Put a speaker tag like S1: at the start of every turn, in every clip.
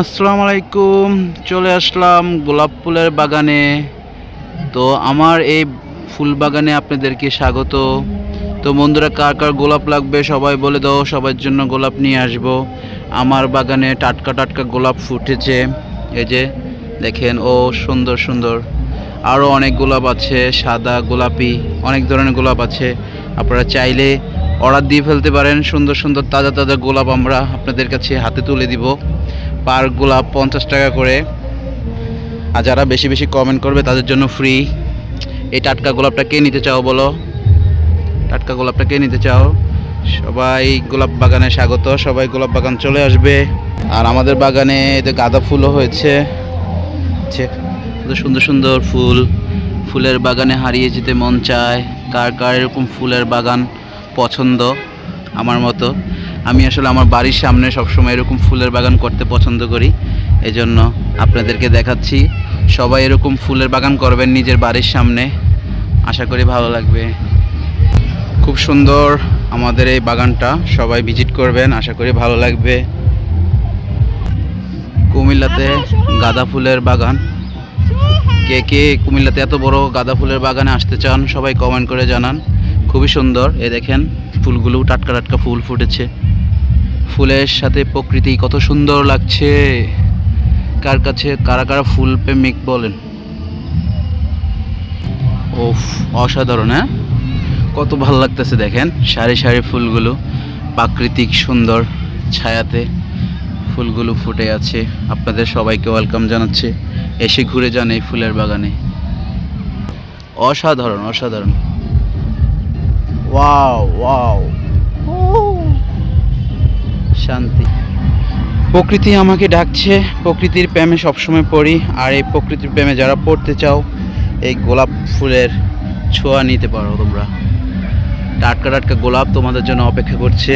S1: আসসালামু আলাইকুম, চলে আসলাম গোলাপ ফুলের বাগানে। তো আমার এই ফুল বাগানে আপনাদেরকে স্বাগত। তো বন্ধুরা, কার কার গোলাপ লাগবে সবাই বলে দাও, সবার জন্য গোলাপ নিয়ে আসব। আমার বাগানে টাটকা টাটকা গোলাপ ফুটেছে। এই যে দেখেন, ও সুন্দর সুন্দর। আরও অনেক গোলাপ আছে, সাদা, গোলাপি, অনেক ধরনের গোলাপ আছে। আপনারা চাইলে অর্ডার দিয়ে ফেলতে পারেন, সুন্দর সুন্দর, তাজা তাজা গোলাপ আমরা আপনাদের কাছে হাতে তুলে দিব। পার গোলাপ পঞ্চাশ টাকা করে। আর যারা বেশি বেশি কমেন্ট করবে, তাদের জন্য ফ্রি এই টাটকা গোলাপটা কে নিতে চাও বলো? টাটকা গোলাপটা কে নিতে চাও? সবাই গোলাপ বাগানে স্বাগত। সবাই গোলাপ বাগান চলে আসবে। আর আমাদের বাগানে এতে গাঁদা ফুলও হয়েছে। সুন্দর সুন্দর ফুল। ফুলের বাগানে হারিয়ে যেতে মন চায়। কার কার এরকম ফুলের বাগান পছন্দ? আমার মতো। আমি আসলে আমার বাড়ির সামনে সবসময় এরকম ফুলের বাগান করতে পছন্দ করি। এজন্য আপনাদেরকে দেখাচ্ছি সবাই এরকম ফুলের বাগান করবেন নিজের বাড়ির সামনে। আশা করি ভালো লাগবে। খুব সুন্দর আমাদের এই বাগানটা সবাই ভিজিট করবেন আশা করি ভালো লাগবে। কুমিল্লাতে গাঁদা ফুলের বাগান। কে কে কুমিল্লাতে এত বড় গাঁদা ফুলের বাগানে আসতে চান সবাই কমেন্ট করে জানান। খুবই সুন্দর এ দেখেন ফুলগুলো টাটকা টাটকা ফুল ফুটেছে। ফুলের সাথে প্রকৃতি কত সুন্দর লাগছে। কার কাছে, কারা কারা ফুল প্রেমিক বলেন। ও অসাধারণ হ্যাঁ? কত ভালো লাগতেছে দেখেন, সারি সারি ফুলগুলো, প্রাকৃতিক সুন্দর ছায়াতে ফুলগুলো ফুটে আছে। আপনাদের সবাইকে ওয়েলকাম জানাচ্ছে। এসে ঘুরে যান এই ফুলের বাগানে। অসাধারণ অসাধারণ। Wow wow. শান্তি। প্রকৃতি আমাকে ডাকছে, প্রকৃতির প্রেমে সবসময় পড়ি, আর এই প্রকৃতির প্রেমে যারা পড়তে চাও, এই গোলাপ ফুলের ছোঁয়া নিতে পারো তোমরা। টাটকা টাটকা গোলাপ তোমাদের জন্য অপেক্ষা করছে।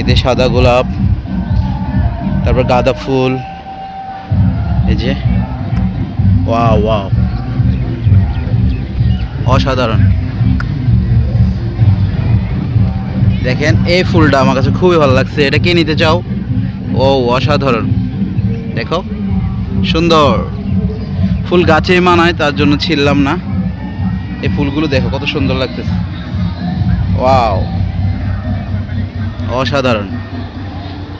S1: এতে সাদা গোলাপ, তারপর গাঁদা ফুল, এই যে ওয়া ওয়াও। অসাধারণ। দেখেন, এই ফুলটা আমার কাছে খুবই ভালো লাগছে। এটা কে নিতে চাও? ও, অসাধারণ। দেখো, সুন্দর। ফুল গাছে মানায়, তার জন্য ছিললাম না। এই ফুলগুলো দেখো, কত সুন্দর লাগতেছে। ওয়াও। অসাধারণ।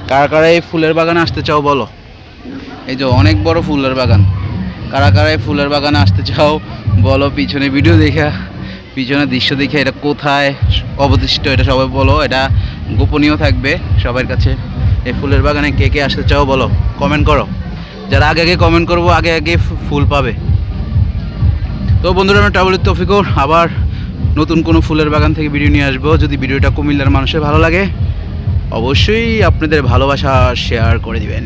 S1: কারা কারা এই ফুলের বাগানে আসতে চাও বলো? এই যে অনেক বড় ফুলের বাগান। কারা কারা এই ফুলের বাগানে আসতে চাও বলো, পিছনে ভিডিও দেখা। পিছনে দৃশ্য দেখে এটা কোথায় অবশিষ্ট এটা সবাই বলো, এটা গোপনীয় থাকবে। সবার কাছে এই ফুলের বাগানে কে কে আসতে চাও বলো কমেন্ট করো। যারা আগে আগে কমেন্ট করব, আগে আগে ফুল পাবে। তো বন্ধুরা, আমি ট্রাভেলের তফিকুর, আবার নতুন কোনো ফুলের বাগান থেকে ভিডিও নিয়ে আসব। যদি ভিডিওটা কুমিল্লার মানুষের ভালো লাগে, অবশ্যই আপনাদের ভালোবাসা শেয়ার করে দিবেন।